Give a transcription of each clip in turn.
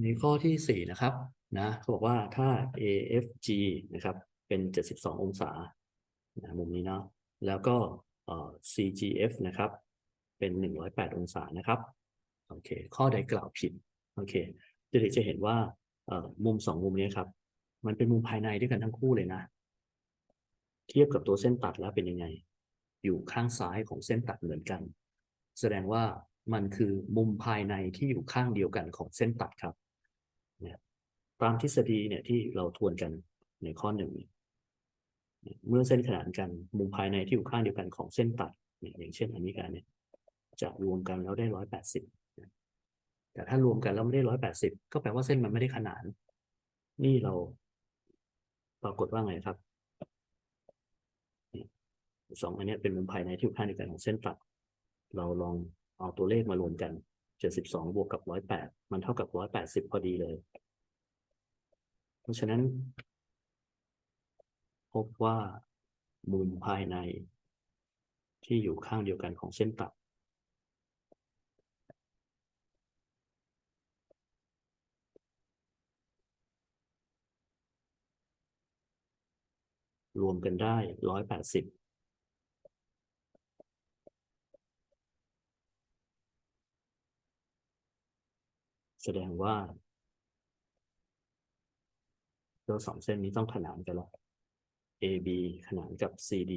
มีข้อที่สี่นะครับนะเขาบอกว่าถ้า AFG นะครับ เป็น 72 องศานะมุมนี้เนาะแล้วก็ CGF นะครับ เป็น 108 องศานะครับโอเค ข้อใดกล่าวผิดโอเคเด็กจะเห็นว่ามุมสองมุมนี้ครับ มันเป็นมุมภายในด้วยกันทั้งคู่เลยนะ เทียบกับตัวเส้นตัดแล้วเป็นยังไง อยู่ข้างซ้ายของเส้นตัดเหมือนกัน แสดงว่ามันคือมุมภายในที่อยู่ข้างเดียวกันของเส้นตัดครับ นี่ยตามทฤษฎีเนี่ยที่เราทวนกันในข้อหนึ่งเมื่อเส้นขนานกันมุมภายในที่อยู่ข้างเดียวกันของเส้นตัดเนี่ยอย่างเช่นอันนี้กันเนี่ยจะรวมกันแล้วได้ร้อยแปดสิบแต่ถ้ารวมกันแล้วไม่ได้ร้อยแปดสิบก็แปลว่าเส้นมันไม่ได้ขนาน นี่เราปรากฏว่าไงครับสองอันนี้เป็นมุมภายในที่อยู่ข้างเดียวกันของเส้นตัด เราลองเอาตัวเลขมารวมกัน เจ็ดสิบสองบวกกับร้อยแปดมันเท่ากับร้อยแปดสิบพอดีเลย เพราะฉะนั้น พบว่ามุมภายใน ที่อยู่ข้างเดียวกันของเส้นตัดรวมกันได้ร้อยแปดสิบ แสดงว่าตัวสองเส้นนี้ต้องขนานกันแล้ว AB ขนานกับ CD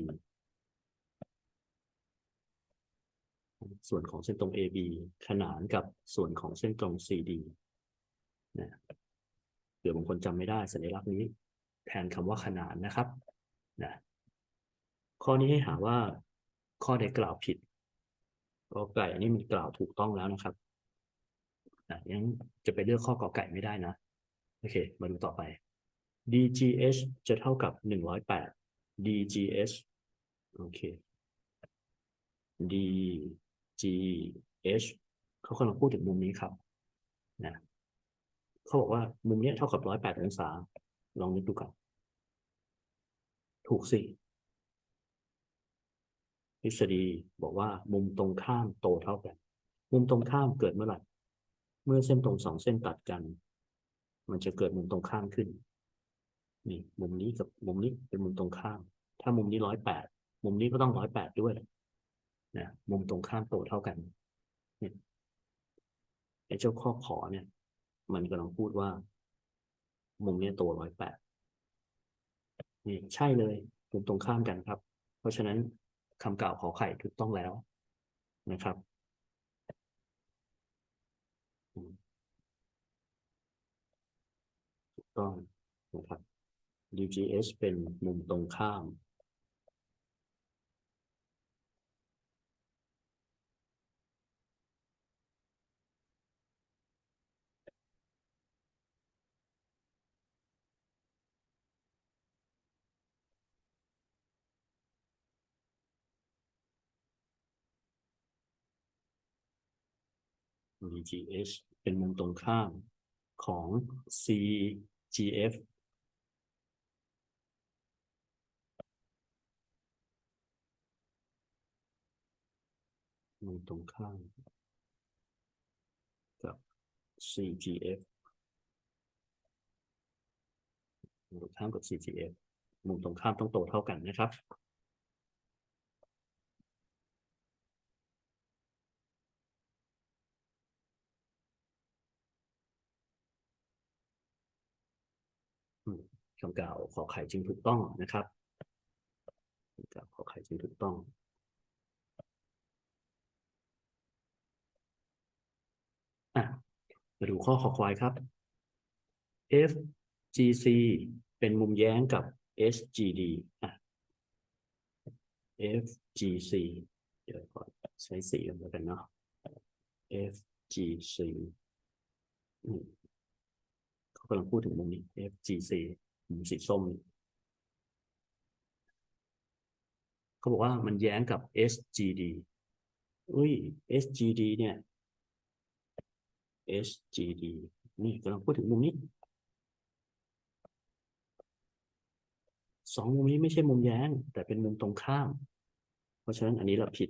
ส่วนของเส้นตรง AB ขนานกับส่วนของเส้นตรง CD นะเดี๋ยวบางคนจำไม่ได้สัญลักษณ์นี้ แทนคำว่าขนานนะครับนะข้อนี้ให้หาว่าข้อใดกล่าวผิดกอไก่อันนี้มันกล่าวถูกต้องแล้วนะครับ นะยังจะไปเลือกข้อกอไก่ไม่ได้นะ โอเค มาดูต่อไป DGH จะเท่ากับ108 DGH โอเค DGH เขากำลังพูดถึงมุมนี้ครับนะเขาบอกว่ามุมนี้เท่ากับ108องศา ลองนึกดูก่อนถูกสิทฤษฎีบอกว่ามุมตรงข้ามโตเท่ากัน มุมตรงข้ามเกิดเมื่อไหร่ เมื่อเส้นตรงสองเส้นตัดกัน มันจะเกิดมุมตรงข้ามขึ้น นี่ มุมนี้กับมุมนี้เป็นมุมตรงข้าม ถ้ามุมนี้ร้อยแปดมุมนี้ก็ต้องร้อยแปดด้วยนะมุมตรงข้ามโตเท่ากันเนี่ยไอ้เจ้าข้อขอเนี่ย มันกำลังพูดว่า มุมนี้โตร้อยแปดนี่ใช่เลยมุมตรงข้ามกันครับ เพราะฉะนั้นคำกล่าวขอไข่ถูกต้องแล้วนะครับอืมถูก ต้องนะครับ DGH เป็นมุมตรงข้าม DGH เป็นมุมตรงข้ามของ C G F มุมตรงข้ามกับ CGF มุมตรงข้ามกับ CGF มุมตรงข้ามต้องโตเท่ากันนะครับ อืม คำกล่าวขอไข่จึงถูกต้องนะครับคำกล่าวขอไข่จึงถูกต้องอะมาดูข้อขอควายครับ FGC เป็นมุมแย้งกับ SGD อะ FGC เดี๋ยวก่อนใช้สีกันแล้วกันเนาะ FGC เขากำลังพูดถึงมุมนี้ FGC สีส้ม เขาบอกว่ามันแย้งกับ SGD อุ้ย SGD เนี่ย SGD นี่กำลังพูดถึงมุมนี้สองมุมนี้ไม่ใช่มุมแย้ง แต่เป็นมุมตรงข้าม เพราะฉะนั้นอันนี้เราผิด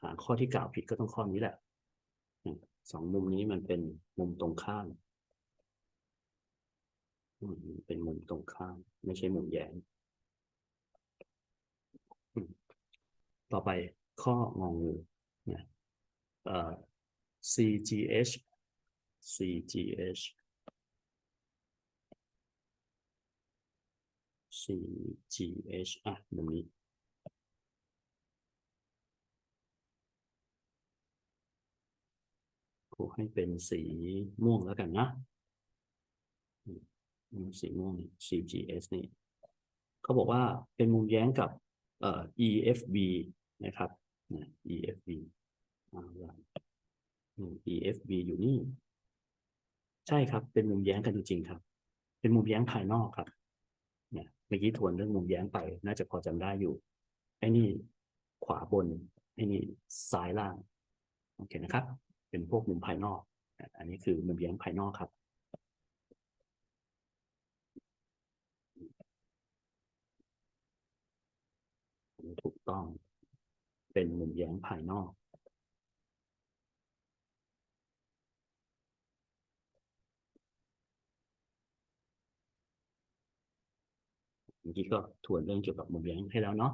หาข้อที่กล่าวผิดก็ต้องข้อนี้แหละสองมุมนี้มันเป็นมุมตรงข้าม เป็นมุมตรงข้าม ไม่ใช่มุมแย้งต่อไปข้ององูนะเอ่อ CGH CGH CGH อะมุมนี้ครูให้เป็นสีม่วงแล้วกันนะ สีม่วงนี่ CGS นี่เขาบอกว่าเป็นมุมแย้งกับเอ่อ EFB นะครับ EFB อ่าว่าอืม EFB อยู่นี่ ใช่ครับ เป็นมุมแย้งกันจริงๆครับ เป็นมุมแย้งภายนอกครับเนี่ยเมื่อกี้ทวนเรื่องมุมแย้งไป น่าจะพอจำได้อยู่ไอ้นี่ขวาบนไอ้นี่ซ้ายล่างโอเคนะครับ เป็นพวกมุมภายนอก อันนี้คือมุมแย้งภายนอกครับ อันนี้ถูก ต้อง เป็นมุมแย้งภายนอก เมื่อกี้ก็ทวนเรื่องเกี่ยวกับมุมแย้งให้แล้วเนาะ